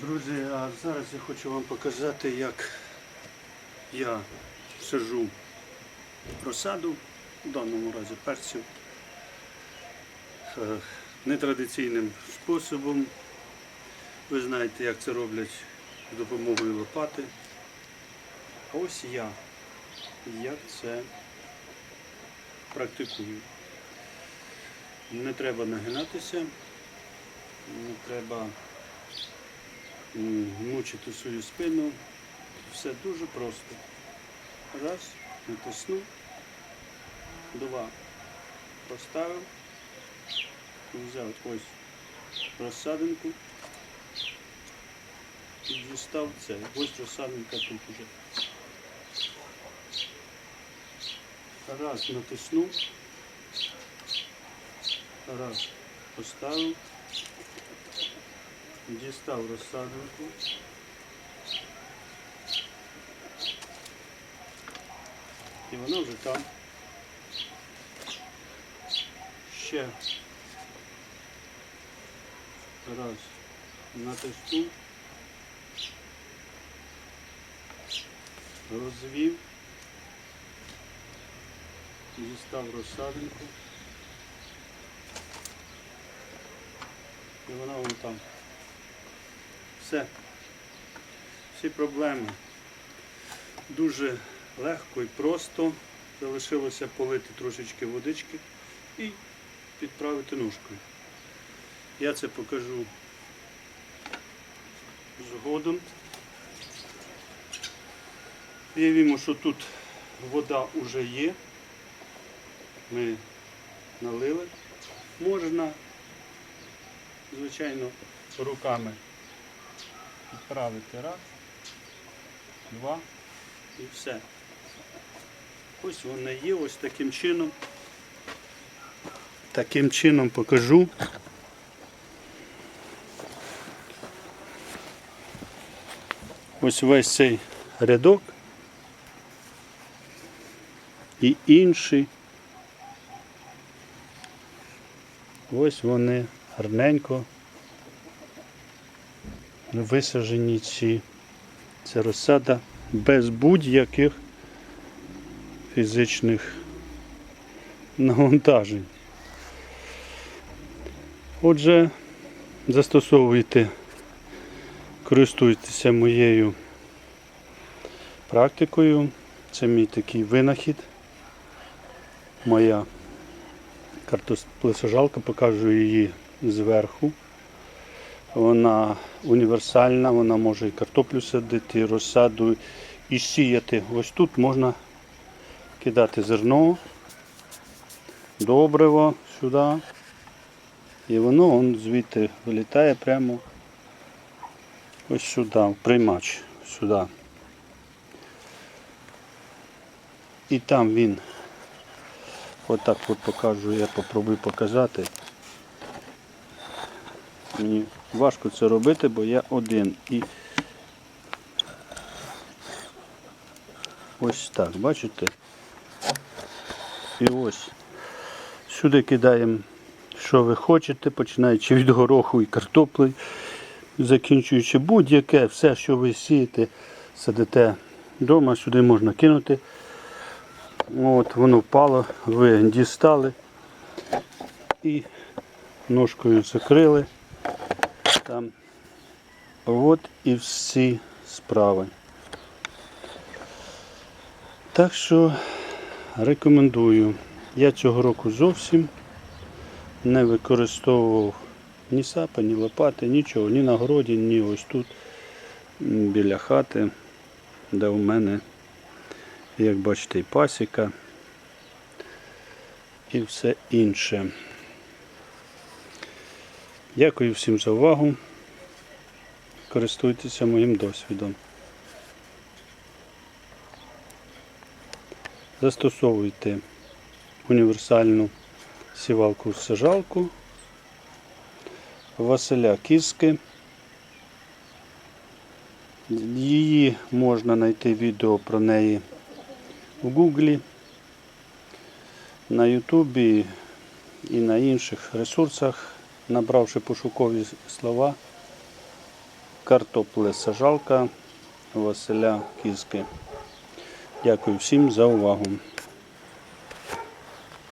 Друзі, а зараз я хочу вам показати, як я сажу розсаду, в даному разі перців, е, нетрадиційним способом. Ви знаєте, як це роблять з допомогою лопати. А ось я, як це практикую. Не треба нагинатися, не треба мучити свою спину. Все дуже просто. Раз, натиснув, два, поставив, взяв ось розсадинку і дістав це. Ось розсадинка тут уже. Раз натиснув, раз поставив, дістав розсадинку. І вона вже там. Ще раз натиснув, розвів, дістав розсадинку. І вона вон там. Все. Всі проблеми. Дуже легко і просто. Залишилося полити трошечки водички і підправити ножкою. Я це покажу згодом. Уявімо, що тут вода вже є. Ми налили. Можна, звичайно, руками підправити раз, два і все. Ось вона є, ось таким чином. Таким чином покажу. Ось весь цей рядок і інший. Ось вони гарненько висаджені ці. Це розсада без будь-яких фізичних навантажень. Отже, застосовуйте, користуйтеся моєю практикою. Це мій такий винахід. Моя картоплесожалка, покажу її зверху. Вона універсальна, вона може і картоплю садити, і розсаду, і сіяти. Ось тут можна кидати зерно, добриво сюди. І воно он звідти вилітає прямо ось сюди, в приймач сюди. І там він, отак от покажу, я попробую показати. Мені важко це робити, бо я один. І ось так, бачите? І ось сюди кидаємо, що ви хочете, починаючи від гороху і картоплі, закінчуючи будь-яке, все, що ви сієте, садите вдома, сюди можна кинути. От, воно впало, ви дістали і ножкою закрили. Там. От і всі справи. Так що рекомендую. Я цього року зовсім не використовував ні сапа, ні лопати, нічого, ні на городі, ні ось тут біля хати, де у мене, як бачите, і пасіка і все інше. Дякую всім за увагу. Користуйтеся моїм досвідом. Застосовуйте універсальну сівалку сажалку Василя Кіски. Її можна знайти відео про неї в Гуглі, на Ютубі і на інших ресурсах, набравши пошукові слова картопле сажалка Василя Кізки. Дякую всім за увагу.